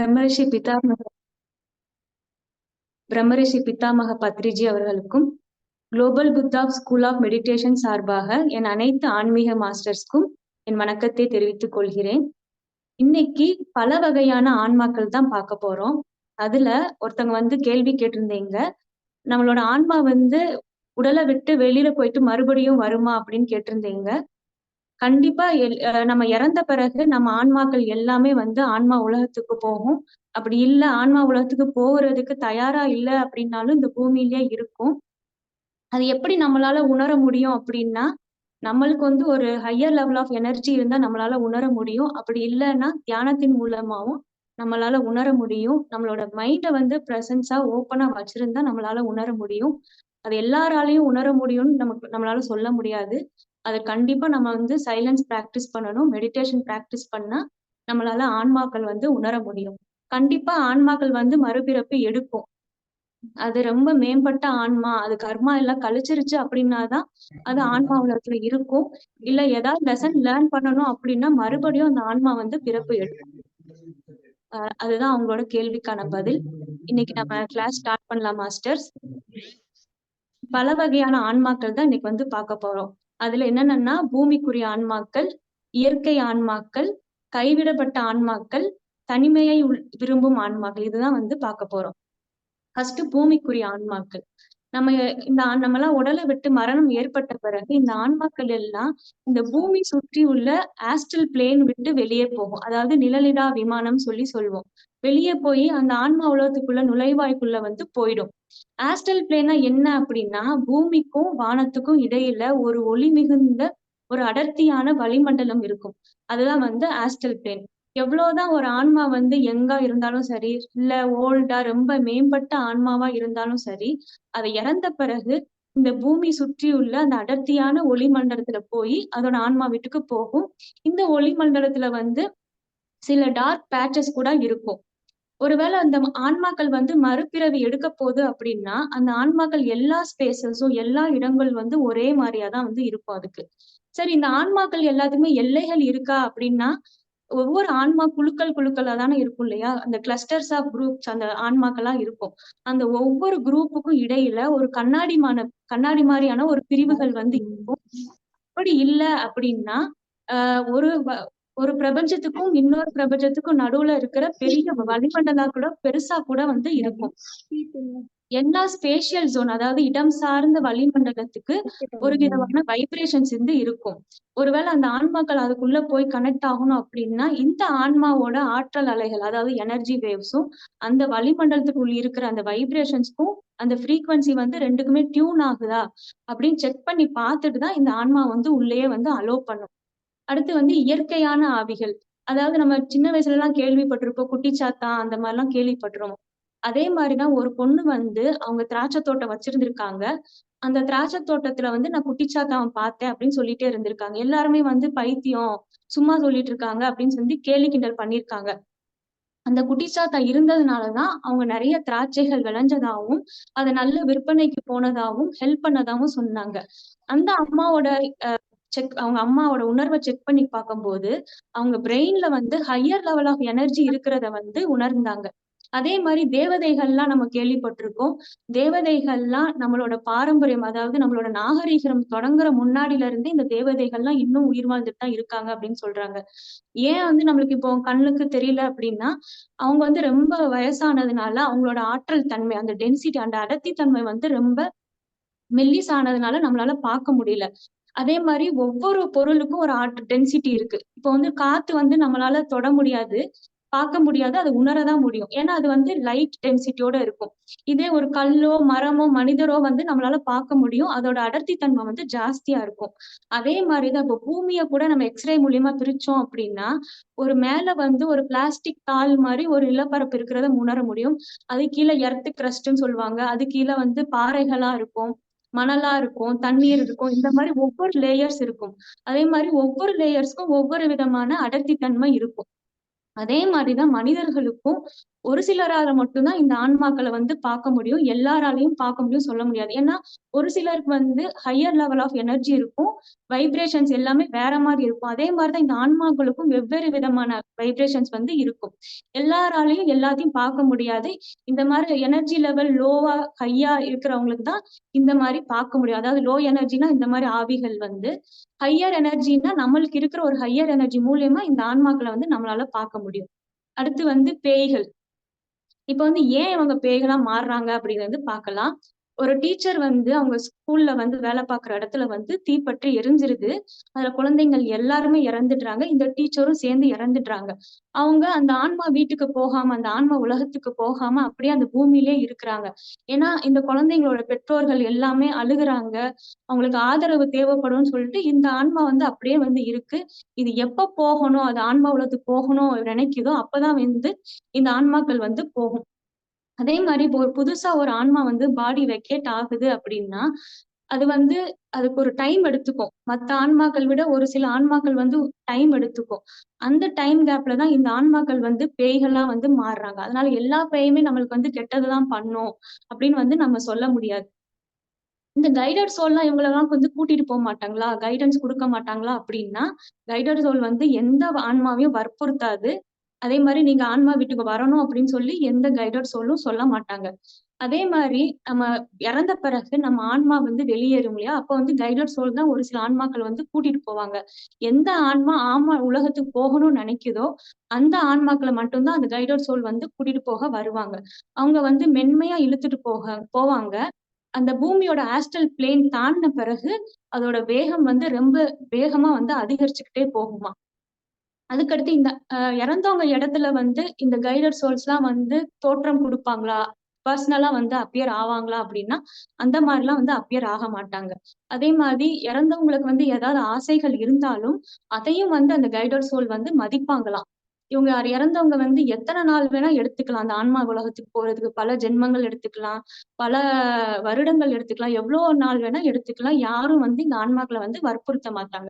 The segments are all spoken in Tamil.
பிரம்மரிஷி பிதாமக பிரம்மரிஷி பிதாமக பத்ரிஜி அவர்களுக்கும் global Buddha school of meditation சார்பாக என் அனைத்து ஆன்மீக மாஸ்டர்ஸ்க்கும் என் வணக்கத்தை தெரிவித்துக் கொள்கிறேன். இன்னைக்கு பல வகையான ஆன்மாக்கள் தான் பார்க்க போறோம். அதுல ஒருத்தவங்க வந்து கேள்வி கேட்டிருந்தீங்க. நம்மளோட ஆன்மா வந்து உடலை விட்டு வெளியில போயிட்டு மறுபடியும் வருமா அப்படின்னு கேட்டிருந்தீங்க. கண்டிப்பா நம்ம இறந்த பிறகு நம்ம ஆன்மாக்கள் எல்லாமே வந்து ஆன்மா உலகத்துக்கு போகும். அப்படி இல்ல ஆன்மா உலகத்துக்கு போகிறதுக்கு தயாரா இல்லை அப்படின்னாலும் இந்த பூமியிலேயே இருக்கும். அது எப்படி நம்மளால உணர முடியும் அப்படின்னா நம்மளுக்கு வந்து ஒரு ஹையர் லெவல் ஆஃப் எனர்ஜி இருந்தா நம்மளால உணர முடியும். அப்படி இல்லைன்னா தியானத்தின் மூலமாவும் நம்மளால உணர முடியும். நம்மளோட மைண்டை வந்து ப்ரெசன்ஸா ஓப்பனா வச்சிருந்தா நம்மளால உணர முடியும். அது எல்லாராலையும் உணர முடியும்னு நமக்கு நம்மளால சொல்ல முடியாது. அதை கண்டிப்பா நம்ம வந்து சைலன்ஸ் ப்ராக்டிஸ் பண்ணணும். மெடிடேஷன் ப்ராக்டிஸ் பண்ணா நம்மளால ஆன்மாக்கள் வந்து உணர முடியும். கண்டிப்பா ஆன்மாக்கள் வந்து மறுபிறப்பு எடுக்கும். அது ரொம்ப மேம்பட்ட ஆன்மா. அது கர்மா எல்லாம் கழிச்சிருச்சு அப்படின்னாதான் அது ஆன்மா உலகத்துல இருக்கும். இல்ல ஏதாவது லெசன் லேர்ன் பண்ணணும் அப்படின்னா மறுபடியும் அந்த ஆன்மா வந்து பிறப்பு எடுக்கும். அதுதான் அவங்களோட கேள்விக்கான பதில். இன்னைக்கு நம்ம கிளாஸ் ஸ்டார்ட் பண்ணலாம் மாஸ்டர்ஸ் பல வகையான ஆன்மாக்கள் தான் இன்னைக்கு வந்து பார்க்க போறோம். அதுல என்னென்னா பூமிக்குரிய ஆன்மாக்கள் இயற்கை ஆன்மாக்கள் கைவிடப்பட்ட ஆன்மாக்கள் தனிமையை விரும்பும் ஆன்மாக்கள் இதுதான் வந்து பார்க்க போறோம். ஃபர்ஸ்ட் பூமிக்குரிய ஆன்மாக்கள். நம்ம இந்த நம்ம எல்லாம் உடலை விட்டு மரணம் ஏற்பட்ட பிறகு இந்த ஆன்மாக்கள் எல்லாம் இந்த பூமி சுற்றி உள்ள ஆஸ்டல் பிளேன் விட்டு வெளியே போகும். அதாவது நிழலிடா விமானம் சொல்லி சொல்லுவோம் வெளியே போய் அந்த ஆன்மா உலகத்துக்குள்ள நுழைவாய்க்குள்ள வந்து போயிடும். ஆஸ்டல் பிளேனா என்ன அப்படின்னா பூமிக்கும் வானத்துக்கும் இடையில ஒரு ஒளி மிகுந்த ஒரு அடர்த்தியான வளிமண்டலம் இருக்கும். அதுதான் வந்து ஆஸ்டல் பிளேன் எவ்வளவுதான் ஒரு ஆன்மா வந்து எங்கா இருந்தாலும் சரி இல்ல ஓல்டா ரொம்ப மேம்பட்ட ஆன்மாவா இருந்தாலும் சரி அதை இறந்த பிறகு இந்த பூமி சுற்றியுள்ள அந்த அடர்த்தியான ஒளி மண்டலத்துல போய் அதோட ஆன்மா வீட்டுக்கு போகும். இந்த ஒளி மண்டலத்துல வந்து சில டார்க் பேச்சஸ் கூட இருக்கும். ஒருவேளை அந்த ஆன்மாக்கள் வந்து மறுபிறவி எடுக்க போகுது அப்படின்னா அந்த ஆன்மாக்கள் எல்லா ஸ்பேசஸும் எல்லா இடங்கள் வந்து ஒரே மாதிரியாதான் வந்து இருக்கும் அதுக்கு. சரி இந்த ஆன்மாக்கள் எல்லாத்துக்குமே எல்லைகள் இருக்கா அப்படின்னா ஒவ்வொரு ஆன்மா குழுக்கள் குழுக்களா தானே இருக்கும் இல்லையா? அந்த கிளஸ்டர்ஸ் ஆஃப் குரூப்ஸ் அந்த ஆன்மாக்கெல்லாம் இருக்கும். அந்த ஒவ்வொரு குரூப்புக்கும் இடையில ஒரு கண்ணாடிமான கண்ணாடி மாதிரியான ஒரு பிரிவுகள் வந்து இருக்கும். அப்படி இல்லை அப்படின்னா ஆஹ் ஒரு ஒரு பிரபஞ்சத்துக்கும் இன்னொரு பிரபஞ்சத்துக்கும் நடுவுல இருக்கிற பெரிய வளிமண்டலா கூட பெருசா கூட வந்து இருக்கும். எல்லா ஸ்பேஷியல் ஜோன் அதாவது இடம் சார்ந்த வளிமண்டலத்துக்கு ஒரு விதமான வைப்ரேஷன்ஸ் வந்து இருக்கும். ஒருவேளை அந்த ஆன்மாக்கள் அதுக்குள்ள போய் கனெக்ட் ஆகணும் அப்படின்னா இந்த ஆன்மாவோட ஆற்றல் அலைகள் அதாவது எனர்ஜி வேவ்ஸும் அந்த வளிமண்டலத்துக்குள் இருக்கிற அந்த வைப்ரேஷன்ஸ்க்கும் அந்த ஃப்ரீக்வன்சி வந்து ரெண்டுக்குமே டியூன் ஆகுதா அப்படின்னு செக் பண்ணி பார்த்துட்டு தான் இந்த ஆன்மா வந்து உள்ளேயே வந்து அலோவ் பண்ணும். அடுத்து வந்து இயற்கையான ஆவிகள். அதாவது நம்ம சின்ன வயசுல எல்லாம் கேள்விப்பட்டிருப்போம் குட்டிச்சாத்தா அந்த மாதிரி எல்லாம் கேள்விப்பட்டிருவோம். அதே மாதிரிதான் ஒரு பொண்ணு வந்து அவங்க திராட்சை தோட்டம் வச்சிருந்திருக்காங்க. அந்த திராட்சை தோட்டத்துல வந்து நான் குட்டிச்சாத்தான் பார்த்தேன் அப்படின்னு சொல்லிட்டே இருந்திருக்காங்க. எல்லாருமே வந்து பைத்தியம் சும்மா சொல்லிட்டு இருக்காங்க அப்படின்னு சொல்லி கேலி கிண்டல் பண்ணியிருக்காங்க. அந்த குட்டிச்சாத்தா இருந்ததுனாலதான் அவங்க நிறைய திராட்சைகள் விளைஞ்சதாகவும் அதை நல்ல விற்பனைக்கு போனதாகவும் ஹெல்ப் பண்ணதாகவும் சொன்னாங்க. அந்த அம்மாவோட செக் அவங்க அம்மாவோட உணர்வை செக் பண்ணி பார்க்கும்போது அவங்க பிரெயின்ல வந்து ஹையர் லெவல் ஆஃப் எனர்ஜி இருக்கிறத வந்து உணர்ந்தாங்க. அதே மாதிரி தேவதைகள்லாம் நம்ம கேள்விப்பட்டிருக்கோம். தேவதைகள்லாம் நம்மளோட பாரம்பரியம் அதாவது நம்மளோட நாகரீகம் தொடங்குற முன்னாடில இருந்து இந்த தேவதைகள்லாம் இன்னும் உயிர் வாழ்ந்துட்டு தான் இருக்காங்க அப்படின்னு சொல்றாங்க. ஏன் வந்து நம்மளுக்கு இப்போ கண்ணுக்கு தெரியல அப்படின்னா அவங்க வந்து ரொம்ப வயசானதுனால அவங்களோட ஆற்றல் தன்மை அந்த டென்சிட்டி அந்த அடர்த்தி தன்மை வந்து ரொம்ப மெல்லிஸ் ஆனதுனால நம்மளால பார்க்க முடியல. அதே மாதிரி ஒவ்வொரு பொருளுக்கும் ஒரு ஆர்ட் டென்சிட்டி இருக்கு. இப்போ வந்து காத்து வந்து நம்மளால தொட முடியாது பார்க்க முடியாது அதை உணரதான் முடியும். ஏன்னா அது வந்து லைட் டென்சிட்டியோட இருக்கும். இதே ஒரு கல்லோ மரமோ மனிதரோ வந்து நம்மளால பார்க்க முடியும். அதோட அடர்த்தி தன்மை வந்து ஜாஸ்தியா இருக்கும். அதே மாதிரிதான் இப்போ பூமியை கூட நம்ம எக்ஸ்ரே மூலியமா பிரிச்சோம் அப்படின்னா ஒரு மேல வந்து ஒரு பிளாஸ்டிக் தாள் மாதிரி ஒரு நிலப்பரப்பு இருக்கிறத உணர முடியும். அது கீழே எர்த்து கிரஸ்ட்ன்னு சொல்லுவாங்க. அது கீழே வந்து பாறைகளா இருக்கும். மணலா இருக்கும் தண்ணீர் இருக்கும் இந்த மாதிரி ஒவ்வொரு லேயர்ஸ் இருக்கும். அதே மாதிரி ஒவ்வொரு லேயர்ஸ்க்கும் ஒவ்வொரு விதமான அடர்த்தி தன்மை இருக்கும். அதே மாதிரிதான் மனிதர்களுக்கும் ஒரு சிலரால மட்டும்தான் இந்த ஆன்மாக்களை வந்து பார்க்க முடியும். எல்லாராலையும் பார்க்க முடியும் சொல்ல முடியாது. ஏன்னா ஒரு சிலருக்கு வந்து ஹையர் லெவல் ஆஃப் எனர்ஜி இருக்கும். வைப்ரேஷன்ஸ் எல்லாமே வேற மாதிரி இருக்கும். அதே மாதிரிதான் இந்த ஆன்மாக்களுக்கும் வெவ்வேறு விதமான வைப்ரேஷன்ஸ் வந்து இருக்கும். எல்லாராலையும் எல்லாத்தையும் பார்க்க முடியாது. இந்த மாதிரி எனர்ஜி லெவல் லோவா ஹையா இருக்கிறவங்களுக்கு தான் இந்த மாதிரி பார்க்க முடியும். அதாவது லோ எனர்ஜினா இந்த மாதிரி ஆவிகள் வந்து ஹையர் எனர்ஜின்னா நம்மளுக்கு இருக்கிற ஒரு ஹையர் எனர்ஜி மூலியமா இந்த ஆன்மாக்களை வந்து நம்மளால பார்க்க முடியும். அடுத்து வந்து பேய்கள். இப்ப வந்து ஏன் இவங்க பேய்களா மாறுறாங்க அப்படிங்கிறது பார்க்கலாம். ஒரு டீச்சர் வந்து அவங்க ஸ்கூல்ல வந்து வேலை பார்க்குற இடத்துல வந்து தீப்பற்றி எரிஞ்சிருது. அதுல குழந்தைங்கள் எல்லாருமே இறந்துடுறாங்க. இந்த டீச்சரும் சேர்ந்து இறந்துடுறாங்க. அவங்க அந்த ஆன்மா வீட்டுக்கு போகாம அந்த ஆன்மா உலகத்துக்கு போகாம அப்படியே அந்த பூமியிலே இருக்கிறாங்க. ஏன்னா இந்த குழந்தைங்களோட பெற்றோர்கள் எல்லாமே அழுகுறாங்க. அவங்களுக்கு ஆதரவு தேவைப்படும்னு சொல்லிட்டு இந்த ஆன்மா வந்து அப்படியே வந்து இருக்கு. இது எப்ப போகணும்? அது ஆன்மா உலகத்துக்கு போகணும் நினைக்குதோ அப்பதான் வந்து இந்த ஆன்மாக்கள் வந்து போகும். அதே மாதிரி இப்போ ஒரு புதுசா ஒரு ஆன்மா வந்து பாடி வெக்கேட் ஆகுது அப்படின்னா அது வந்து அதுக்கு ஒரு டைம் எடுத்துக்கும். மற்ற ஆன்மாக்கள் விட ஒரு சில ஆன்மாக்கள் வந்து டைம் எடுத்துக்கும். அந்த டைம் கேப்ல தான் இந்த ஆன்மாக்கள் வந்து பேய்களா வந்து மாறுறாங்க. அதனால எல்லா பேயுமே நம்மளுக்கு வந்து கெட்டதுதான் பண்ணும் அப்படின்னு வந்து நம்ம சொல்ல முடியாது. இந்த கைடட் சோல்லாம் இவங்களெல்லாம் வந்து கூட்டிட்டு போக மாட்டாங்களா? கைடன்ஸ் கொடுக்க மாட்டாங்களா அப்படின்னா கைடட் சோல் வந்து எந்த ஆன்மாவையும் வற்புறுத்தாது. அதே மாதிரி நீங்க ஆன்மா வீட்டுக்கு வரணும் அப்படின்னு சொல்லி எந்த கைடட் சொல்லும் சொல்ல மாட்டாங்க. அதே மாதிரி நம்ம இறந்த பிறகு நம்ம ஆன்மா வந்து வெளியேறும் இல்லையா? அப்ப வந்து கைடட் சோல் தான் ஒரு சில ஆன்மாக்கள் வந்து கூட்டிட்டு போவாங்க. எந்த ஆன்மா ஆமா உலகத்துக்கு போகணும்னு நினைக்குதோ அந்த ஆன்மாக்களை மட்டும்தான் அந்த கைடட் சோல் வந்து கூட்டிட்டு போக வருவாங்க. அவங்க வந்து மென்மையா இழுத்துட்டு போக போவாங்க. அந்த பூமியோட ஆஸ்டல் பிளேன் தாண்டின பிறகு அதோட வேகம் வந்து ரொம்ப வேகமா வந்து அதிகரிச்சுக்கிட்டே போகுமா. அதுக்கடுத்து இந்த இறந்தவங்க இடத்துல வந்து இந்த கைடட் சோல்ஸ் எல்லாம் வந்து தோற்றம் கொடுப்பாங்களா? பர்சனலா வந்து அப்பியர் ஆவாங்களா அப்படின்னா அந்த மாதிரிலாம் வந்து அப்பியர் ஆக மாட்டாங்க. அதே மாதிரி இறந்தவங்களுக்கு வந்து ஏதாவது ஆசைகள் இருந்தாலும் அதையும் வந்து அந்த கைடட் சோல் வந்து மதிப்பாங்களாம். இவங்க இறந்தவங்க வந்து எத்தனை நாள் வேணா எடுத்துக்கலாம். அந்த ஆன்மா உலகத்துக்கு போறதுக்கு பல ஜென்மங்கள் எடுத்துக்கலாம். பல வருடங்கள் எடுத்துக்கலாம். எவ்வளோ நாள் வேணா எடுத்துக்கலாம். யாரும் வந்து இந்த ஆன்மாக்களை வந்து வற்புறுத்த மாட்டாங்க.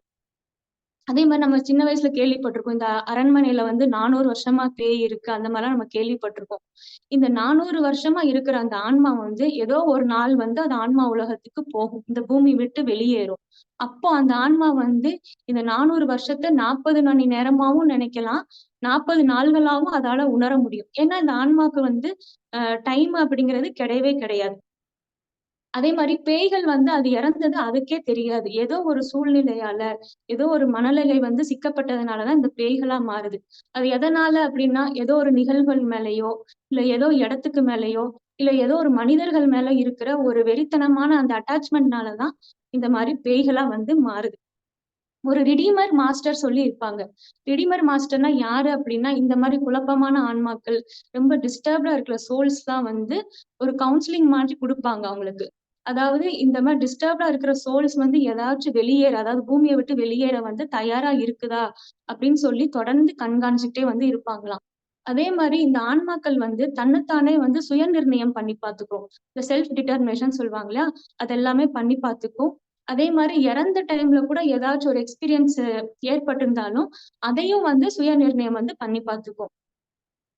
அதே மாதிரி நம்ம சின்ன வயசுல கேள்விப்பட்டிருக்கோம் இந்த அரண்மனையில வந்து நானூறு வருஷமா பேய் இருக்கு அந்த மாதிரிலாம் நம்ம கேள்விப்பட்டிருக்கோம். இந்த நானூறு வருஷமா இருக்கிற அந்த ஆன்மா வந்து ஏதோ ஒரு நாள் வந்து அந்த ஆன்மா உலகத்துக்கு போகும் இந்த பூமி விட்டு வெளியேறும். அப்போ அந்த ஆன்மா வந்து இந்த நானூறு வருஷத்தை நாற்பது மணி நேரமாவும் நினைக்கலாம் நாற்பது நாள்களாவும் அதால உணர முடியும். ஏன்னா இந்த ஆன்மாக்கு வந்து டைம் அப்படிங்கிறது கிடையவே கிடையாது. அதே மாதிரி பேய்கள் வந்து அது இறந்தது அதுக்கே தெரியாது. ஏதோ ஒரு சூழ்நிலையால ஏதோ ஒரு மனநிலை வந்து சிக்கப்பட்டதுனாலதான் இந்த பேய்களா மாறுது. அது எதனால அப்படின்னா ஏதோ ஒரு நிகழ்வுகள் மேலேயோ இல்ல ஏதோ இடத்துக்கு மேலேயோ இல்ல ஏதோ ஒரு மனிதர்கள் மேல இருக்கிற ஒரு வெறித்தனமான அந்த அட்டாச்மெண்ட்னாலதான் இந்த மாதிரி பேய்களா வந்து மாறுது. ஒரு ரிடீமர் மாஸ்டர் சொல்லி இருப்பாங்க ரிடீமர் மாஸ்டர்னா யாரு அப்படின்னா இந்த மாதிரி குழப்பமான ஆன்மாக்கள் ரொம்ப டிஸ்டர்ப்டா இருக்கிற சோல்ஸ் தான் வந்து ஒரு கவுன்சிலிங் மாதிரி கொடுப்பாங்க அவங்களுக்கு. அதாவது இந்த மாதிரி டிஸ்டர்ப்டா இருக்கிற சோல்ஸ் வந்து ஏதாச்சும் வெளியேற அதாவது பூமியை விட்டு வெளியேற வந்து தயாரா இருக்குதா அப்படின்னு சொல்லி தொடர்ந்து கண்காணிச்சுட்டே வந்து இருப்பாங்களாம். அதே மாதிரி இந்த ஆன்மாக்கள் வந்து தன்னைத்தானே வந்து சுய நிர்ணயம் பண்ணி பார்த்துக்கும். இந்த செல்ஃப் டிட்டர்மினேஷன் சொல்லுவாங்களா அதெல்லாமே அது எல்லாமே பண்ணி பார்த்துக்கும். அதே மாதிரி இறந்த டைம்ல கூட ஏதாச்சும் ஒரு எக்ஸ்பீரியன்ஸ் ஏற்பட்டிருந்தாலும் அதையும் வந்து சுய நிர்ணயம் வந்து பண்ணி பார்த்துக்கும்.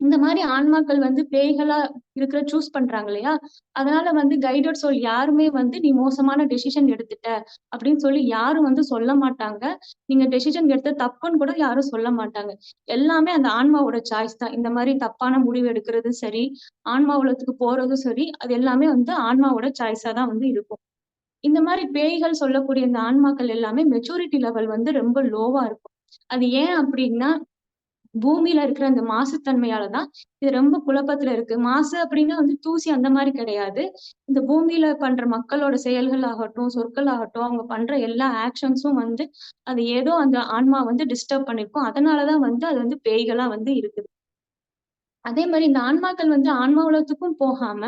இந்த மாதிரி ஆன்மாக்கள் வந்து பேய்களா இருக்கிற சூஸ் பண்றாங்க இல்லையா? அதனால வந்து கைடட் சோல் யாருமே வந்து நீ மோசமான டெசிஷன் எடுத்துட்ட அப்படின்னு சொல்லி யாரும் வந்து சொல்ல மாட்டாங்க. நீங்க டெசிஷன் எடுத்த தப்புன்னு கூட யாரும் சொல்ல மாட்டாங்க. எல்லாமே அந்த ஆன்மாவோட சாய்ஸ் தான். இந்த மாதிரி தப்பான முடிவு எடுக்கிறதும் சரி ஆன்மா உலகத்துக்கு போறதும் சரி அது எல்லாமே வந்து ஆன்மாவோட சாய்ஸா தான் வந்து இருக்கும். இந்த மாதிரி பேய்கள் சொல்லக்கூடிய இந்த ஆன்மாக்கள் எல்லாமே மெச்சூரிட்டி லெவல் வந்து ரொம்ப லோவா இருக்கும். அது ஏன் அப்படின்னா பூமியில இருக்கிற அந்த மாசுத்தன்மையாலதான் இது ரொம்ப குழப்பத்துல இருக்கு. மாசு அப்படின்னா வந்து தூசி அந்த மாதிரி கிடையாது. இந்த பூமியில பண்ற மக்களோட செயல்கள் ஆகட்டும் சொற்கள் ஆகட்டும் அவங்க பண்ற எல்லா ஆக்ஷன்ஸும் வந்து அது ஏதோ அந்த ஆன்மா வந்து டிஸ்டர்ப் பண்ணிருக்கும் அதனாலதான் வந்து அது வந்து பேய்களா வந்து இருக்குது. அதே மாதிரி இந்த ஆன்மாக்கள் வந்து ஆன்மா உலகத்துக்கும் போகாம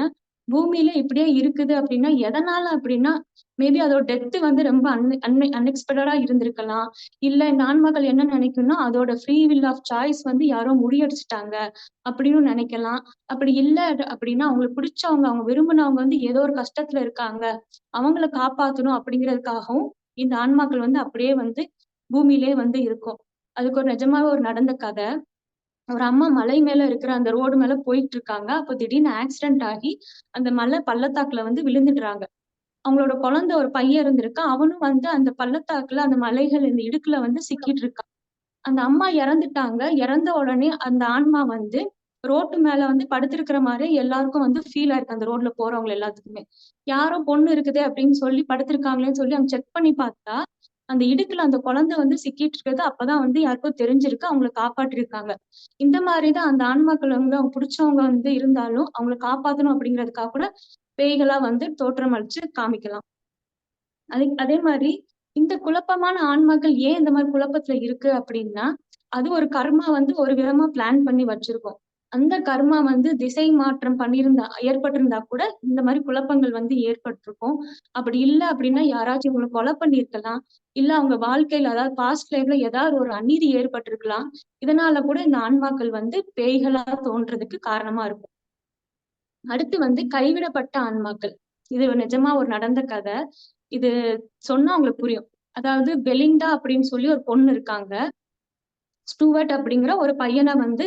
பூமியில இப்படியே இருக்குது அப்படின்னா எதனால அப்படின்னா மேபி அதோட டெத்து வந்து ரொம்ப அன் அன்னை அன்எக்ஸ்பெக்டடா இருந்திருக்கலாம். இல்ல இந்த ஆன்மாக்கள் என்ன நினைக்கும்னா அதோட ஃப்ரீ வில் ஆஃப் சாய்ஸ் வந்து யாரோ முடியடிச்சிட்டாங்க அப்படின்னு நினைக்கலாம். அப்படி இல்ல அப்படின்னா அவங்களுக்கு பிடிச்சவங்க அவங்க விரும்பினவங்க வந்து ஏதோ ஒரு கஷ்டத்துல இருக்காங்க. அவங்கள காப்பாத்தணும் அப்படிங்கிறதுக்காகவும் இந்த ஆன்மாக்கள் வந்து அப்படியே வந்து பூமியிலே வந்து இருக்கும். அதுக்கு ஒரு நிஜமாவே ஒரு நடந்த கதை. ஒரு அம்மா மலை மேல இருக்கிற அந்த ரோடு மேல போயிட்டு இருக்காங்க அப்போ திடீர்னு ஆக்சிடென்ட் ஆகி அந்த மலை பள்ளத்தாக்குல வந்து விழுந்துடுறாங்க. அவங்களோட குழந்தை ஒரு பையன் இருந்திருக்கு. அவனும் வந்து அந்த பள்ளத்தாக்குல அந்த மலைகள் இந்த இடுக்குல வந்து சிக்கிட்டு இருக்கான் அந்த அம்மா இறந்துட்டாங்க. இறந்த உடனே அந்த ஆன்மா வந்து ரோட்டு மேல வந்து படுத்திருக்கிற மாதிரி எல்லாருக்கும் வந்து ஃபீல் ஆயிருக்கு. அந்த ரோட்ல போறவங்க எல்லாத்துக்குமே. யாரோ பொண்ணு இருக்குது அப்படின்னு சொல்லி படுத்திருக்காங்களேன்னு சொல்லி அவங்க செக் பண்ணி பார்த்தா அந்த இடுக்குல அந்த குழந்தை வந்து சிக்கிட்டு இருக்கிறது அப்பதான் வந்து யாருக்கும் தெரிஞ்சிருக்கு அவங்கள காப்பாற்றிருக்காங்க. இந்த மாதிரிதான் அந்த ஆன்மாக்கள் வந்து அவங்க பிடிச்சவங்க வந்து இருந்தாலும் அவங்களை காப்பாத்தணும் அப்படிங்கிறதுக்காக கூட பேய்களா வந்து தோற்றம் அளிச்சு காமிக்கலாம். அதே அதே மாதிரி இந்த குழப்பமான ஆன்மாக்கள் ஏன் இந்த மாதிரி குழப்பத்துல இருக்கு அப்படின்னா அது ஒரு கர்மா வந்து ஒரு விதமா பிளான் பண்ணி வச்சிருக்கோம். அந்த கர்மா வந்து திசை மாற்றம் பண்ணியிருந்தா ஏற்பட்டிருந்தா கூட இந்த மாதிரி குழப்பங்கள் வந்து ஏற்பட்டிருக்கும். அப்படி இல்லை அப்படின்னா யாராச்சும் இவங்களை கொலை பண்ணியிருக்கலாம். இல்ல அவங்க வாழ்க்கையில அதாவது பாஸ்ட் லைஃப்ல ஏதாவது ஒரு அநீதி ஏற்பட்டிருக்கலாம். இதனால கூட இந்த ஆன்மாக்கள் வந்து பேய்களா தோன்றதுக்கு காரணமா இருக்கும். அடுத்து வந்து கைவிடப்பட்ட ஆன்மாக்கள். இது நிஜமா ஒரு நடந்த கதை. இது சொன்னா அவங்களுக்கு புரியும். அதாவது பெலிண்டா அப்படின்னு சொல்லி ஒரு பொண்ணு இருக்காங்க. ஸ்டூவர்ட் அப்படிங்கிற ஒரு பையனை வந்து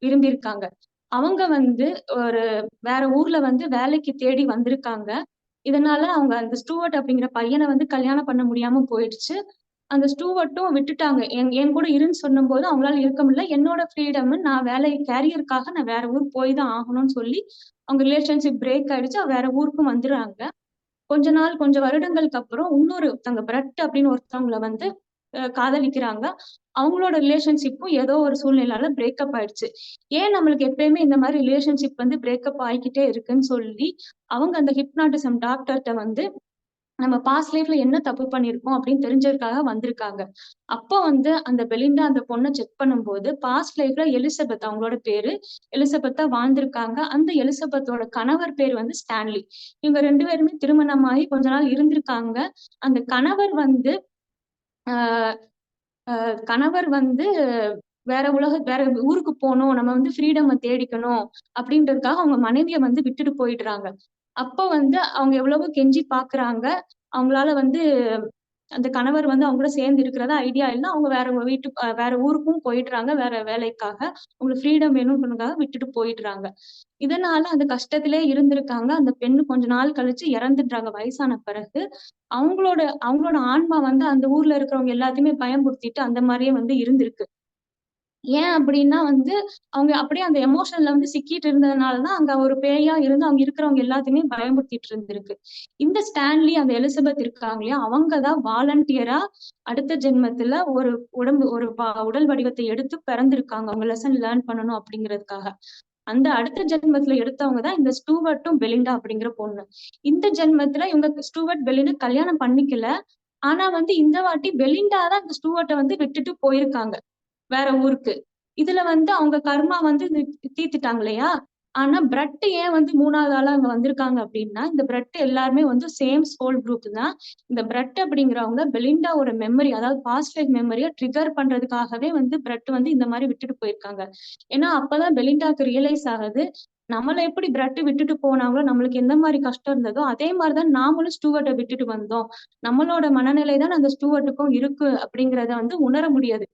விரும்பியிருக்காங்க. அவங்க வந்து ஒரு வேற ஊர்ல வந்து வேலைக்கு தேடி வந்திருக்காங்க. இதனால அவங்க அந்த ஸ்டூவர்ட் அப்படிங்கிற பையனை வந்து கல்யாணம் பண்ண முடியாம போயிடுச்சு. அந்த ஸ்டூவர்ட்டும் விட்டுட்டாங்க. என் என் கூட இருன்னு சொன்னும் போது அவங்களால இருக்க முடியல. என்னோட ஃப்ரீடம் நான் வேலை கேரியருக்காக நான் வேற ஊர் போய் தான் ஆகணும்னு சொல்லி அவங்க ரிலேஷன்ஷிப் பிரேக் ஆயிடுச்சு. வேற ஊருக்கும் வந்துடுறாங்க. கொஞ்ச நாள் கொஞ்சம் வருடங்களுக்கு அப்புறம் இன்னொரு தங்க பிரட் அப்படின்னு ஒருத்தவங்கள வந்து காதலிக்கிறாங்க. அவங்களோட ரிலேஷன்ஷிப்பும் ஏதோ ஒரு சூழ்நிலையால பிரேக்கப் ஆயிடுச்சு. ஏன் நம்மளுக்கு எப்பயுமே இந்த மாதிரி ரிலேஷன்ஷிப் வந்து பிரேக்கப் ஆகிக்கிட்டே இருக்குன்னு சொல்லி அவங்க அந்த ஹிப்னாட்டிசம் டாக்டர்கிட்ட வந்து நம்ம பாஸ்ட் லைஃப்ல என்ன தப்பு பண்ணிருக்கோம் அப்படின்னு தெரிஞ்சதுக்காக வந்திருக்காங்க. அப்போ வந்து அந்த பெலிண்டா அந்த பொண்ணை செக் பண்ணும்போது பாஸ்ட் லைஃப்ல எலிசபெத் அவங்களோட பேரு எலிசபெத்தா வாழ்ந்திருக்காங்க. அந்த எலிசபெத்தோட கணவர் பேர் வந்து ஸ்டான்லி. இவங்க ரெண்டு பேருமே திருமணமாகி கொஞ்ச நாள் இருந்திருக்காங்க. அந்த கணவர் வந்து கணவர் வந்து வேற உலக வேற ஊருக்கு போகணும் நம்ம வந்து ஃப்ரீடமை தேடிக்கணும் அப்படின்றதுக்காக அவங்க மனைவிய வந்து விட்டுட்டு போயிடுறாங்க. அப்ப வந்து அவங்க எவ்வளவோ கெஞ்சி பாக்குறாங்க. அவங்களால வந்து அந்த கணவர் வந்து அவங்க கூட சேர்ந்து இருக்கிறதா ஐடியா இல்லை அவங்க வேற வீட்டு வேற ஊருக்கும் போயிடுறாங்க வேற வேலைக்காக அவங்களுக்கு ஃப்ரீடம் வேணும்ன்றதுக்காக விட்டுட்டு போயிடுறாங்க. இதனால அந்த கஷ்டத்திலே இருந்திருக்காங்க. அந்த பெண்ணு கொஞ்ச நாள் கழிச்சு இறந்துடுறாங்க. வயசான பிறகு அவங்களோட அவங்களோட ஆன்மா வந்து அந்த ஊர்ல இருக்கிறவங்க எல்லாத்தையுமே பயன்படுத்திட்டு அந்த மாதிரியே வந்து இருந்திருக்கு. ஏன் அப்படின்னா வந்து அவங்க அப்படியே அந்த எமோஷன்ல வந்து சிக்கிட்டு இருந்ததுனாலதான் அங்க ஒரு பேயா இருந்து அவங்க இருக்கிறவங்க எல்லாத்தையுமே பயமுறுத்திட்டு இருந்திருக்கு. இந்த ஸ்டான்லி அந்த எலிசபெத் இருக்காங்க இல்லையா அவங்கதான் வாலண்டியரா அடுத்த ஜென்மத்துல ஒரு உடம்பு ஒரு உடல் வடிவத்தை எடுத்து பிறந்திருக்காங்க. அவங்க லெசன் லேர்ன் பண்ணணும் அப்படிங்கிறதுக்காக. அந்த அடுத்த ஜென்மத்துல எடுத்தவங்க தான் இந்த ஸ்டூவர்ட்டும் பெலிண்டா அப்படிங்கிற பொண்ணு. இந்த ஜென்மத்துல இவங்க ஸ்டூவர்ட் பெலிண்டா கல்யாணம் பண்ணிக்கல. ஆனா வந்து இந்த வாட்டி பெலிண்டா தான் இந்த ஸ்டூவர்ட்டை வந்து விட்டுட்டு போயிருக்காங்க. வேற ஊருக்கு. இதுல வந்து அவங்க கர்மா வந்து தீர்த்துட்டாங்க இல்லையா ஆனா பிரெட் ஏன் வந்து மூணாவது ஆளா அங்க வந்திருக்காங்க அப்படின்னா இந்த பிரெட் எல்லாருமே வந்து சேம் சோல் குரூப் தான். இந்த பிரெட் அப்படிங்கிறவங்க பெலிண்டாவோட மெமரி அதாவது பாஸ்ட் லைஃப் மெமரியை ட்ரிகர் பண்றதுக்காகவே வந்து பிரெட் வந்து இந்த மாதிரி விட்டுட்டு போயிருக்காங்க. ஏன்னா அப்பதான் பெலிண்டாக்கு ரியலைஸ் ஆகுது நம்மளை எப்படி பிரெட் விட்டுட்டு போனாங்களோ நம்மளுக்கு எந்த மாதிரி கஷ்டம் இருந்ததோ அதே மாதிரிதான் நாமளும் ஸ்டூவர்ட்டை விட்டுட்டு வந்தோம். நம்மளோட மனநிலை தான் அந்த ஸ்டூவர்ட்டுக்கும் இருக்கு அப்படிங்கிறத வந்து உணர முடியாது.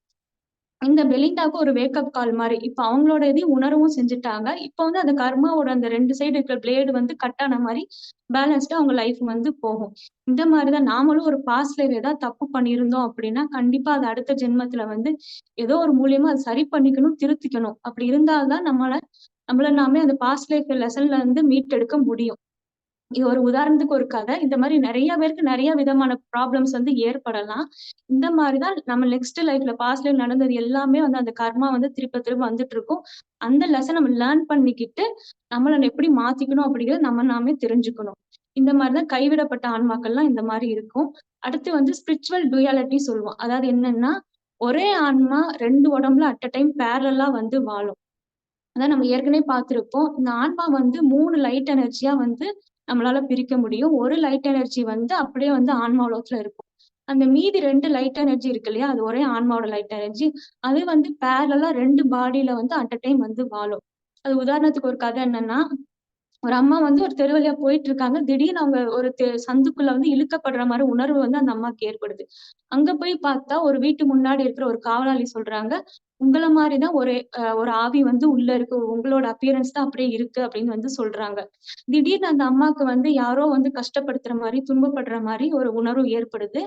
இந்த பெலிண்டாக்கு ஒரு வேக்கப் கால் மாதிரி. இப்போ அவங்களோட இதையும் உணரவும் செஞ்சுட்டாங்க. இப்போ வந்து அந்த கர்மாவோட அந்த ரெண்டு சைடு இருக்கிற பிளேடு வந்து கட் ஆன மாதிரி பேலன்ஸ்டா அவங்க லைஃப் வந்து போகும். இந்த மாதிரிதான் நாமளும் ஒரு பாஸ்ட் ஏதாவது தப்பு பண்ணியிருந்தோம் அப்படின்னா கண்டிப்பா அது அடுத்த ஜென்மத்துல வந்து ஏதோ ஒரு மூலியமா அதை சரி பண்ணிக்கணும் திருத்திக்கணும். அப்படி இருந்தால்தான் நம்மள நம்மள நாமே அந்த பாஸ்ட் லைஃப் லெசன்ல இருந்து மீட்டெடுக்க முடியும். ஒரு உதாரணத்துக்கு ஒரு கதை. இந்த மாதிரி நிறைய பேருக்கு நிறைய விதமான ப்ராப்ளம்ஸ் வந்து ஏற்படலாம். இந்த மாதிரிதான் நம்ம நெக்ஸ்ட் லைஃப்ல பாஸ்ட் லைஃப் நடந்தது எல்லாமே வந்து அந்த கர்மா வந்து திருப்ப திரும்ப வந்துட்டு இருக்கும். அந்த லெசன் நம்ம லேர்ன் பண்ணிக்கிட்டு நம்மளை எப்படி மாத்திக்கணும் அப்படிங்கிறத நம்ம நாமே தெரிஞ்சுக்கணும். இந்த மாதிரிதான் கைவிடப்பட்ட ஆன்மாக்கள்லாம் இந்த மாதிரி இருக்கும். அடுத்து வந்து ஸ்பிரிச்சுவல் டுயாலிட்டி சொல்லுவோம். அதாவது என்னன்னா ஒரே ஆன்மா ரெண்டு உடம்புல அட் அ டைம் பேரலா வந்து வாழும். அதான் நம்ம ஏற்கனவே பார்த்திருப்போம். இந்த ஆன்மா வந்து மூணு லைட் எனர்ஜியா வந்து நம்மளால பிரிக்க முடியும். ஒரு லைட் எனர்ஜி வந்து அப்படியே வந்து ஆன்மாலோகத்துல இருக்கும். அந்த மீதி ரெண்டு லைட் எனர்ஜி இருக்கு இல்லையா? அது ஒரே ஆன்மாவோட லைட் எனர்ஜி அது வந்து பேரலா ரெண்டு பாடியில வந்து அட் அ டைம் வந்து வாழும். அது உதாரணத்துக்கு ஒரு கதை என்னன்னா ஒரு அம்மா வந்து ஒரு தெரு வழியா போயிட்டு இருக்காங்க. திடீர்னு அவங்க ஒரு தெ சந்துக்குள்ள வந்து இழுக்கப்படுற மாதிரி உணர்வு வந்து அந்த அம்மாக்கு ஏற்படுது. அங்க போய் பார்த்தா ஒரு வீட்டு முன்னாடி இருக்கிற ஒரு காவலாளி சொல்றாங்க, உங்களை மாதிரிதான் தான் ஒரு ஒரு ஆவி வந்து உள்ள இருக்கு. உங்களோட அப்பியரன்ஸ் தான் அப்படியே இருக்கு." அப்படின்னு வந்து சொல்றாங்க. திடீர்னு அந்த அம்மாக்கு வந்து யாரோ வந்து கஷ்டப்படுத்துற மாதிரி துன்பப்படுற மாதிரி ஒரு உணர்வு ஏற்படுது.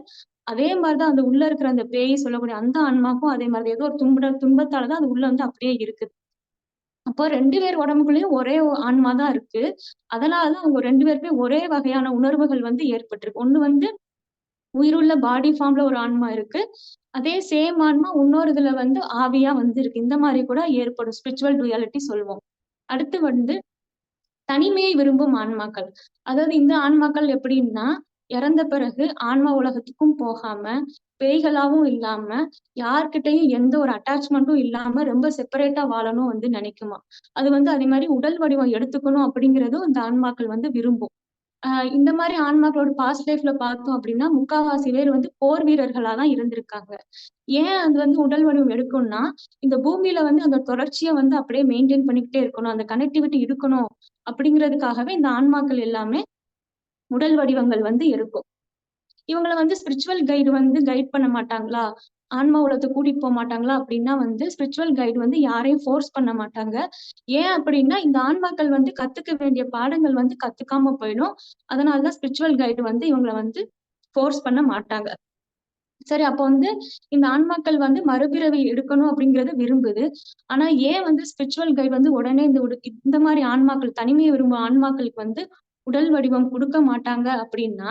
அதே மாதிரிதான் தான் அந்த உள்ள இருக்கிற அந்த பேய் சொல்லக்கூடிய அந்த ஆன்மாக்கும் அதே மாதிரி ஏதோ ஒரு துன்ப துன்பத்தாலதான் அது உள்ள வந்து அப்படியே இருக்குது. அப்போ ரெண்டு பேர் உடம்புக்குள்ளயும் ஒரே ஆன்மா தான் இருக்கு. அதனால தான் அவங்க ரெண்டு பேருக்குமே ஒரே வகையான உணர்வுகள் வந்து ஏற்பட்டிருக்கு. ஒண்ணு வந்து உயிருள்ள பாடி ஃபார்ம்ல ஒரு ஆன்மா இருக்கு. அதே சேம் ஆன்மா இன்னொரு இதுல வந்து ஆவியா வந்து இருக்கு. இந்த மாதிரி கூட ஏற்படும். ஸ்பிரிச்சுவல் டுயாலிட்டி சொல்லுவோம் அடுத்து வந்து தனிமையை விரும்பும் ஆன்மாக்கள். அதாவது இந்த ஆன்மாக்கள் எப்படின்னா, இறந்த பிறகு ஆன்மா உலகத்துக்கும் போகாம, பேய்களாவும் இல்லாம, யார்கிட்டயும் எந்த ஒரு அட்டாச்மெண்ட்டும் இல்லாம ரொம்ப செப்பரேட்டா வாழணும் வந்து நினைக்குமா அது வந்து அதே மாதிரி உடல் வடிவம் எடுத்துக்கணும் அப்படிங்கிறதும் இந்த ஆன்மாக்கள் வந்து விரும்பும். ஆஹ் இந்த மாதிரி ஆன்மாக்களோட பாஸ்ட் லைஃப்ல பார்த்தோம் அப்படின்னா, முக்காவாசி பேர் வந்து போர் வீரர்களா தான் இருந்திருக்காங்க. ஏன் அது வந்து உடல் வடிவம் எடுக்கும்னா, இந்த பூமியில வந்து அந்த தொடர்ச்சியை வந்து அப்படியே மெயின்டைன் பண்ணிக்கிட்டே இருக்கணும். அந்த கனெக்டிவிட்டி இருக்கணும் அப்படிங்கிறதுக்காகவே இந்த ஆன்மாக்கள் எல்லாமே உடல் வடிவங்கள் வந்து இருக்கும் இவங்கள வந்து ஸ்பிரிச்சுவல் கைடு வந்து கைட் பண்ண மாட்டாங்களா? ஆன்மா உலகத்தை கூட்டிட்டு போக மாட்டாங்களா அப்படின்னா வந்து ஸ்பிரிச்சுவல் கைடு வந்து யாரையும் ஃபோர்ஸ் பண்ண மாட்டாங்க. ஏன் அப்படின்னா, இந்த ஆன்மாக்கள் வந்து கத்துக்க வேண்டிய பாடங்கள் வந்து கத்துக்காம போயிடும். அதனால தான் ஸ்பிரிச்சுவல் கைடு வந்து இவங்கள வந்து ஃபோர்ஸ் பண்ண மாட்டாங்க. சரி அப்போ வந்து இந்த ஆன்மாக்கள் வந்து மறுபிறவி எடுக்கணும் அப்படிங்கறது விரும்புது. ஆனா ஏன் வந்து ஸ்பிரிச்சுவல் கைடு வந்து உடனே இந்த உடு இந்த மாதிரி ஆன்மாக்கள் தனிமையை விரும்பும் ஆன்மாக்களுக்கு வந்து உடல் வடிவம் கொடுக்க மாட்டாங்க அப்படின்னா,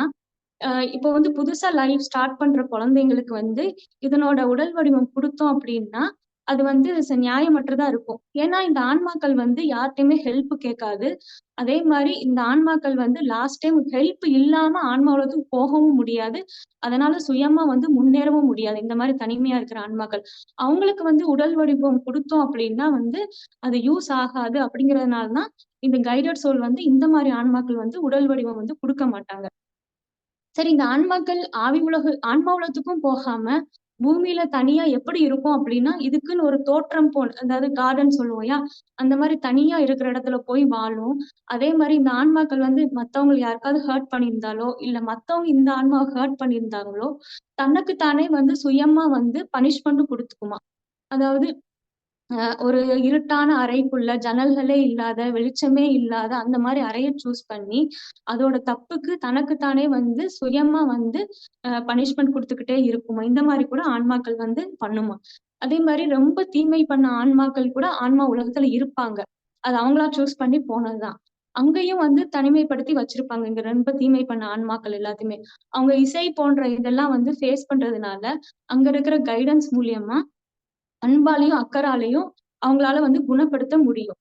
இப்போ வந்து புதுசா லைஃப் ஸ்டார்ட் பண்ற குழந்தைங்களுக்கு வந்து இதனோட உடல் வடிவம் கொடுத்தோம் அப்படின்னா, அது வந்து நியாயமற்றதா இருக்கும். ஏன்னா இந்த ஆன்மாக்கள் வந்து யார்ட்டையுமே ஹெல்ப் கேட்காது. அதே மாதிரி இந்த ஆன்மாக்கள் வந்து லாஸ்ட் டைம் ஹெல்ப் இல்லாம ஆன்மா போகவும் முடியாது. அதனால சுயமா வந்து முன்னேறவும் முடியாது. இந்த மாதிரி தனிமையா இருக்கிற ஆன்மாக்கள். அவங்களுக்கு வந்து உடல் வடிவம் கொடுத்தோம் அப்படின்னா வந்து, அது யூஸ் ஆகாது அப்படிங்கறதுனாலதான் இந்த கைடட் சோல் வந்து இந்த மாதிரி ஆன்மாக்கள் வந்து உடல் வடிவம் வந்து கொடுக்க மாட்டாங்க. சரி இந்த ஆன்மாக்கள் ஆவி உலக ஆன்மா உலகத்துக்கும் போகாம, பூமியில தனியா எப்படி இருக்கும் அப்படின்னா, இதுக்குன்னு ஒரு தோற்றம் போல் அதாவது கார்டன் சொல்லுவோம்யா அந்த மாதிரி தனியா இருக்கிற இடத்துல போய் வாழும். அதே மாதிரி இந்த ஆன்மாக்கள் வந்து மத்தவங்கள யாருக்காவது ஹர்ட் பண்ணியிருந்தாலோ, இல்ல மத்தவங்க இந்த ஆன்மாவை ஹர்ட் பண்ணியிருந்தாங்களோ, தனக்கு தானே வந்து சுயமா வந்து பனிஷ்மெண்ட் கொடுத்துக்குமா அதாவது ஒரு இருட்டான அறைக்குள்ள ஜன்னல்களே இல்லாத, வெளிச்சமே இல்லாத அந்த மாதிரி அறைய சூஸ் பண்ணி, அதோட தப்புக்கு தனக்குத்தானே வந்து சுயமா வந்து பனிஷ்மெண்ட் கொடுத்துக்கிட்டே இருக்குமா இந்த மாதிரி கூட ஆன்மாக்கள் வந்து பண்ணுமாம். அதே மாதிரி ரொம்ப தீமை பண்ண ஆன்மாக்கள் கூட ஆன்மா உலகத்துல இருப்பாங்க. அது அவங்களா சூஸ் பண்ணி போனதுதான் அங்கேயும் வந்து தனிமைப்படுத்தி வச்சிருப்பாங்க. இங்க ரொம்ப தீமை பண்ண ஆன்மாக்கள் எல்லாத்தையுமே. அவங்க இசை போன்ற இதெல்லாம் வந்து ஃபேஸ் பண்றதுனால, அங்க இருக்கிற கைடன்ஸ் மூலியமா அன்பாலையும் அக்கறாலையும் அவங்களால வந்து குணப்படுத்த முடியும்.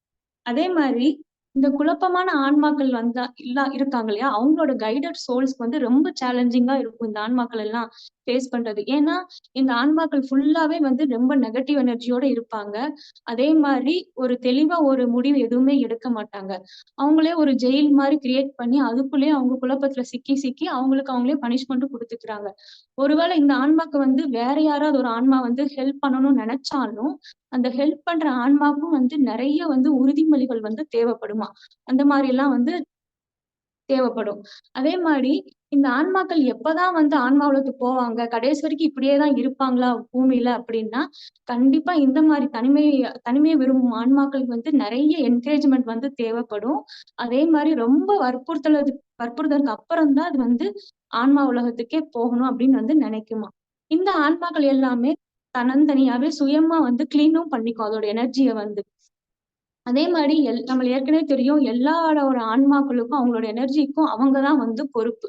அதே மாதிரி இந்த குழப்பமான ஆன்மாக்கள் வந்தா இல்லா இருக்காங்க இல்லையா? அவங்களோட கைடட் சோல்ஸ்க்கு வந்து ரொம்ப சேலஞ்சிங்கா இருக்கும் இந்த ஆன்மாக்கள் எல்லாம் ஃபேஸ் பண்றது. ஏன்னா, இந்த ஆன்மாக்கள் ஃபுல்லாவே வந்து ரொம்ப நெகட்டிவ் எனர்ஜியோட இருப்பாங்க. அதே மாதிரி ஒரு தெளிவா ஒரு முடிவு எதுவுமே எடுக்க மாட்டாங்க. அவங்களே ஒரு ஜெயில் மாதிரி கிரியேட் பண்ணி, அதுக்குள்ளேயே அவங்க குழப்பத்துல சிக்கி, சிக்கி அவங்களுக்கு அவங்களே பனிஷ்மெண்ட் கொடுத்துக்கிறாங்க ஒருவேளை இந்த ஆன்மாக்கு வந்து வேற யாராவது ஒரு ஆன்மா வந்து ஹெல்ப் பண்ணணும்னு நினைச்சாலும் அந்த ஹெல்ப் பண்ற ஆன்மாவுக்கும் வந்து நிறைய வந்து உறுதிமொழிகள் வந்து தேவைப்படுமா அந்த மாதிரி எல்லாம் வந்து தேவைப்படும். அதே மாதிரி இந்த ஆன்மாக்கள் எப்பதான் வந்து ஆன்மா உலகத்துக்கு போவாங்க? கடைசி வரைக்கும் இப்படியேதான் இருப்பாங்களா பூமியில அப்படின்னா, கண்டிப்பா இந்த மாதிரி தனிமை தனிமையை விரும்பும் ஆன்மாக்களுக்கு வந்து நிறைய என்கரேஜ்மெண்ட் வந்து தேவைப்படும். அதே மாதிரி ரொம்ப வற்புறுத்தலது வற்புறுத்தலுக்கு அப்புறம் தான் அது வந்து ஆன்மா உலகத்துக்கே போகணும் அப்படின்னு வந்து நினைக்குமா இந்த ஆன்மாக்கள் எல்லாமே தன்னந்தனியாவே சுயமா வந்து கிளீனும் பண்ணிக்கும் அதோட எனர்ஜியை வந்து. அதே மாதிரி எல் நம்ம ஏற்கனவே தெரியும். எல்லாரோட ஆன்மாக்களுக்கும், அவங்களோட எனர்ஜிக்கும் அவங்க தான் வந்து பொறுப்பு.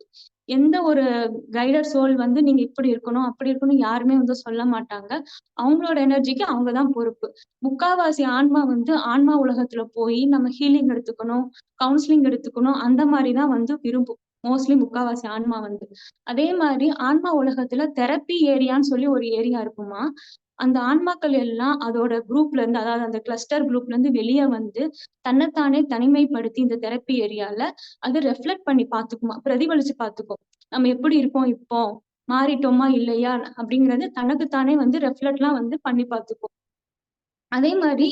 எந்த ஒரு கைடர் சோல் வந்து நீங்க இப்படி இருக்கணும், அப்படி இருக்கணும் யாருமே வந்து சொல்ல மாட்டாங்க. அவங்களோட எனர்ஜிக்கு அவங்க தான் பொறுப்பு. முக்காவாசி ஆன்மா வந்து ஆன்மா உலகத்துல போயி நம்ம ஹீலிங் எடுத்துக்கணும், கவுன்சிலிங் எடுத்துக்கணும் அந்த மாதிரிதான் தான் வந்து விரும்பும். மோஸ்ட்லி முக்காவாசி ஆன்மா வந்து. அதே மாதிரி ஆன்மா உலகத்துல தெரப்பி ஏரியான்னு சொல்லி ஒரு ஏரியா இருக்குமா அந்த ஆன்மாக்கள் எல்லாம் அதோட குரூப்ல இருந்து அதாவது அந்த கிளஸ்டர் குரூப்ல இருந்து வெளிய வந்து தன்னைத்தானே தனிமைப்படுத்தி இந்த தெரப்பி ஏரியால அது ரெஃப்ளெக்ட் பண்ணி பாத்துக்குமா பிரதிபலிச்சு பார்த்துக்கும். நம்ம எப்படி இருக்கோம் இப்போ? மாறிட்டோமா? இல்லையா? அப்படிங்கறது தனக்கு தானே வந்து ரெஃப்ளெக்ட்லாம் வந்து பண்ணி பார்த்துக்கும். அதே மாதிரி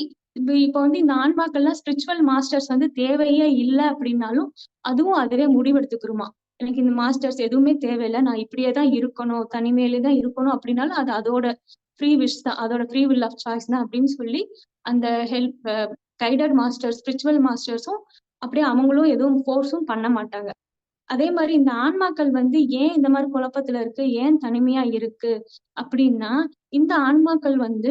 இப்ப வந்து இந்த ஆன்மாக்கள்லாம் ஸ்பிரிச்சுவல் மாஸ்டர்ஸ் வந்து தேவையே இல்ல அப்படின்னாலும் அதுவும் அதுவே முடிவெடுத்துக்குருமா எனக்கு இந்த மாஸ்டர்ஸ் எதுவுமே தேவையில்ல நான் இப்படியே தான் இருக்கணும் தனிமையிலே தான் இருக்கணும் அப்படின்னாலும் அது அதோட ஃப்ரீ விஷ் தான் அதோட ஃப்ரீ வில் ஆஃப் சாய்ஸ் தான் அப்படின்னு சொல்லி அந்த ஹெல்ப் கைடட் மாஸ்டர்ஸ் ஸ்பிரிச்சுவல் மாஸ்டர்ஸும் அப்படியே அவங்களும் எதுவும் ஃபோர்ஸும் பண்ண மாட்டாங்க. அதே மாதிரி இந்த ஆன்மாக்கள் வந்து ஏன் இந்த மாதிரி குழப்பத்துல இருக்கு ஏன் தனிமையா இருக்கு அப்படின்னா இந்த ஆன்மாக்கள் வந்து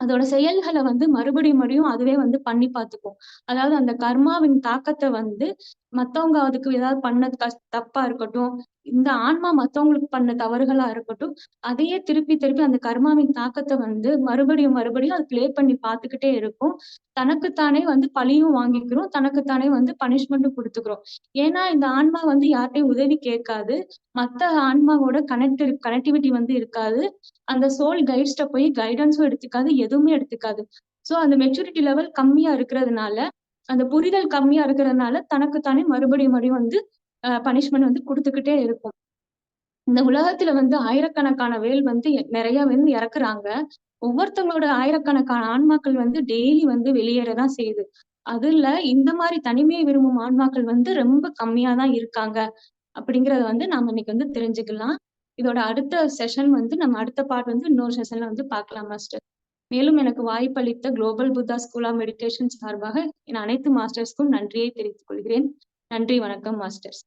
அதோட செயல்களை வந்து மறுபடியும் மறுபடியும் அதுவே வந்து பண்ணி பார்த்துக்கும். அதாவது அந்த கர்மாவின் தாக்கத்தை வந்து மத்தவங்க அதுக்கு ஏதாவது பண்ண தப்பா இருக்கட்டும் இந்த ஆன்மா மத்தவங்களுக்கு பண்ண தவறுகளா இருக்கட்டும் அதையே திருப்பி திருப்பி அந்த கர்மாவின் தாக்கத்தை வந்து மறுபடியும் மறுபடியும் அது பிளே பண்ணி பார்த்துக்கிட்டே இருக்கும். தனக்குத்தானே வந்து பழியும் வாங்கிக்கிறோம் தனக்குத்தானே வந்து பனிஷ்மெண்ட்டும் கொடுத்துக்கிறோம். ஏன்னா இந்த ஆன்மா வந்து யார்ட்டையும் உதவி கேட்காது. மத்த ஆன்மாவோட கனெக்ட் கனெக்டிவிட்டி வந்து இருக்காது. அந்த சோல் கைட்ஸ்ட போய் கைடன்ஸும் எடுத்துக்காது எதுவுமே எடுத்துக்காது. ஸோ அந்த மெச்சூரிட்டி லெவல் கம்மியா இருக்கிறதுனால அந்த புரிதல் கம்மியா இருக்கிறதுனால தனக்குத்தானே மறுபடியும் மறுபடியும் வந்து பனிஷ்மெண்ட் வந்து கொடுத்துக்கிட்டே இருக்கும். இந்த உலகத்துல வந்து ஆயிரக்கணக்கான வேல் வந்து நிறைய வந்து இறக்குறாங்க. ஒவ்வொருத்தவங்களோட ஆயிரக்கணக்கான ஆன்மாக்கள் வந்து டெய்லி வந்து வெளியேறதான் செய்யுது. அதுல இந்த மாதிரி தனிமையை விரும்பும் ஆன்மாக்கள் வந்து ரொம்ப கம்மியா தான் இருக்காங்க. அப்படிங்கறத வந்து நாம இன்னைக்கு வந்து தெரிஞ்சுக்கலாம். இதோட அடுத்த செஷன் வந்து நம்ம அடுத்த பார்ட் வந்து இன்னொரு செஷன்ல வந்து பார்க்கலாம் மாஸ்டர் மேலும் எனக்கு வாய்ப்பளித்த global Buddha school of meditation சார்பாக என் அனைத்து மாஸ்டர்ஸ்க்கும் நன்றியை தெரிவித்துக் கொள்கிறேன். நன்றி வணக்கம் மாஸ்டர்ஸ்